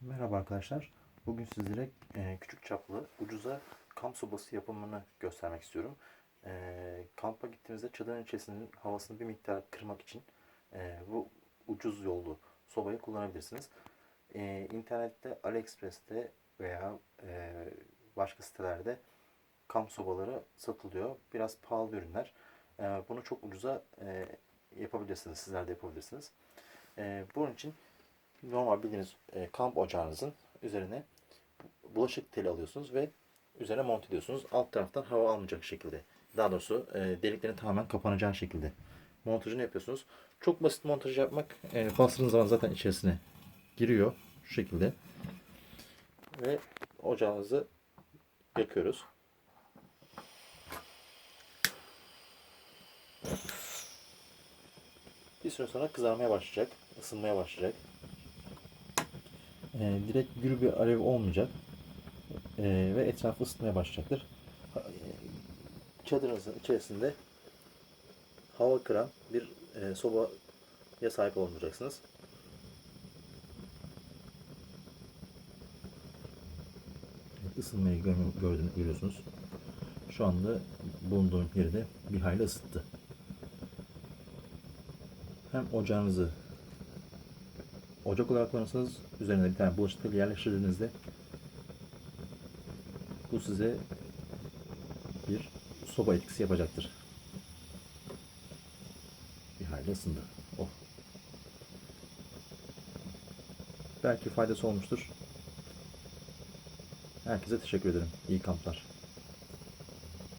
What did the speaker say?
Merhaba arkadaşlar. Bugün sizlere e, küçük çaplı, ucuza kamp sobası yapımını göstermek istiyorum. E, kampa gittiğimizde çadırın içerisinin havasını bir miktar kırmak için e, bu ucuz yollu sobayı kullanabilirsiniz. E, internette, AliExpress'te veya başka sitelerde kamp sobaları satılıyor. Biraz pahalı ürünler. Bunu çok ucuza yapabilirsiniz. Sizler de yapabilirsiniz. Bunun için normal bildiğiniz e, kamp ocağınızın üzerine bulaşık teli alıyorsunuz ve üzerine monte ediyorsunuz. Alt taraftan hava almayacak şekilde. Daha doğrusu e, deliklerin tamamen kapanacağı şekilde montajını yapıyorsunuz. Çok basit montaj yapmak. E, bastığınız zaman zaten içerisine giriyor. Şu şekilde. Ve ocağınızı yakıyoruz. Bir süre sonra kızarmaya başlayacak. ısınmaya başlayacak. E, direkt gür bir alev olmayacak. E, ve etrafı ısıtmaya başlayacaktır. E, Çadırınızın içerisinde hava kıran bir e, sobaya sahip olacaksınız. Isınmayı gör- gördüğünü görüyorsunuz. Şu anda bulunduğum yeri de bir hayli ısıttı. Hem ocağınızı ocak olarak kullanırsanız üzerine bir tane bulaşık teli yerleştirdiğinizde bu size bir soba etkisi yapacaktır. Bir hayli ısındı. Oh. Belki faydası olmuştur. Herkese teşekkür ederim. İyi kamplar.